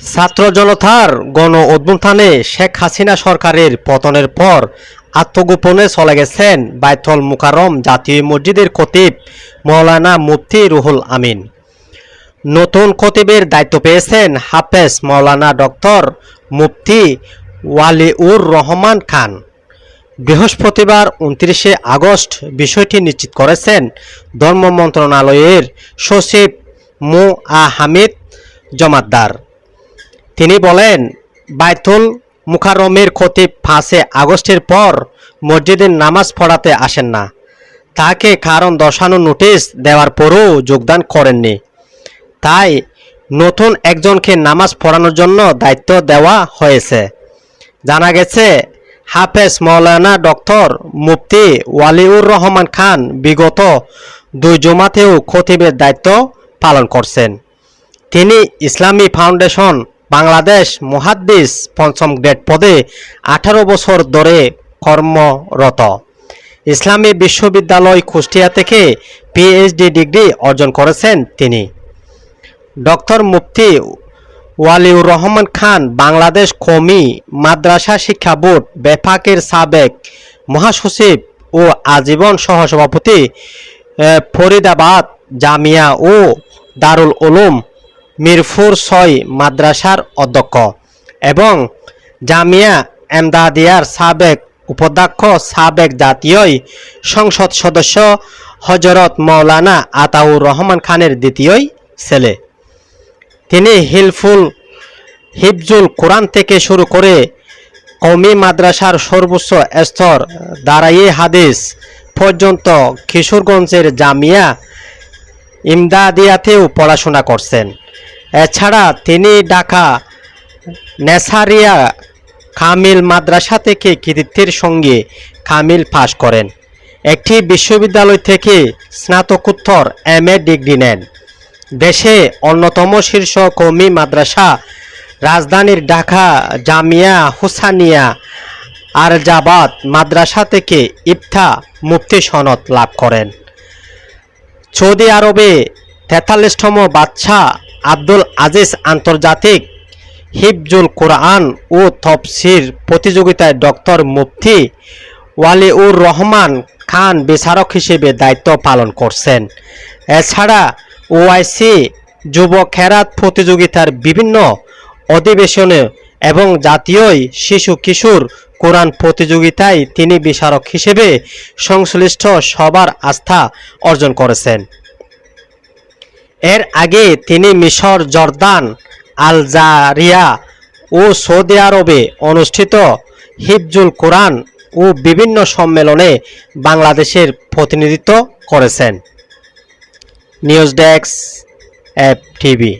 ছাত্র জনতার গণ অভ্যুত্থানে শেখ হাসিনা সরকারের পতনের পর আত্মগোপনে চলে গেছেন বাইথল মুকাররম জাতীয় মসজিদের খতিব মৌলানা মুফতি রুহুল আমিন। নতুন খতিবের দায়িত্ব পেয়েছেন হাফেজ মৌলানা ডক্টর মুফতি ওয়ালিউর রহমান খান। বৃহস্পতিবার উনত্রিশে আগস্ট বিষয়টি নিশ্চিত করেছেন ধর্ম মন্ত্রণালয়ের সচিব মু আ হামিদ জমাদ্দার। তিনি বলেন, বাইতুল মুখারমের খতিব ফাঁসে আগস্টের পর মসজিদের নামাজ পড়াতে আসেন না। তাকে কারণ দর্শানো নোটিশ দেওয়ার পরও যোগদান করেননি। তাই নতুন একজনকে নামাজ পড়ানোর জন্য দায়িত্ব দেওয়া হয়েছে। জানা গেছে, হাফেজ মৌলানা ডক্টর মুফতি ওয়ালিউর রহমান খান বিগত দুই জমাতেও খতিবের দায়িত্ব পালন করছেন। তিনি ইসলামী ফাউন্ডেশন বাংলাদেশ মুহাদ্দিস পঞ্চম গ্রেড পদে আঠারো বছর ধরে কর্মরত। ইসলামী বিশ্ববিদ্যালয় কুষ্টিয়া থেকে পিএইচডি ডিগ্রি অর্জন করেছেন তিনি। ডক্টর মুফতি ওয়ালিউর রহমান খান, বাংলাদেশ কমি মাদ্রাসা শিক্ষা বোর্ড বেফাকের সাবেক মহাসচিব ও আজীবন সহসভাপতি ফরিদাবাদ জামিয়া ও দারুল উলুম মিরপুর ছয় মাদ্রাসার অধ্যক্ষ এবং জামিয়া এমদাদিয়ার সাবেক উপাধ্যক্ষ, সাবেক জাতীয় সংসদ সদস্য হজরত মৌলানা আতাউর রহমান খানের দ্বিতীয় ছেলে। তিনি হিলফুল হিফজুল কোরআন থেকে শুরু করে কওমি মাদ্রাসার সর্বোচ্চ স্তর দাঁড়াইয়ে হাদিস পর্যন্ত কিশোরগঞ্জের জামিয়া ইমদাদিয়াতেও পড়াশোনা করছেন। এছাড়া তিনি ঢাকা নেসারিয়া কামিল মাদ্রাসা থেকে কৃতিত্বের সঙ্গে কামিল পাশ করেন। একটি বিশ্ববিদ্যালয় থেকে স্নাতকোত্তর এম এ ডিগ্রি নেন। দেশে অন্যতম শীর্ষ কৌমি মাদ্রাসা রাজধানীর ঢাকা জামিয়া হুসানিয়া আরজাবাদ মাদ্রাসা থেকে ইফতা মুফতি সনদ লাভ করেন। সৌদি আরবে তেতাল্লিশতম বাদশাহ আব্দুল আজিজ আন্তর্জাতিক হিফজুল কোরআন ও তফসির প্রতিযোগিতায় ডক্টর মুফতি ওয়ালিউর রহমান খান বিচারক হিসেবে দায়িত্ব পালন করছেন। এছাড়া ওআইসি যুব খেরাত প্রতিযোগিতার বিভিন্ন অধিবেশনে এবং জাতীয় শিশু কিশোর কোরআন প্রতিযোগিতায় তিনি বিচারক হিসেবে সংশ্লিষ্ট সবার আস্থা অর্জন করেছেন। এর আগে তিনি মিশর, জর্দান, আলজারিয়া ও সৌদি আরবে অনুষ্ঠিত হিফজুল কোরআন ও বিভিন্ন সম্মেলনে বাংলাদেশের প্রতিনিধিত্ব করেছেন। News desk, F TV.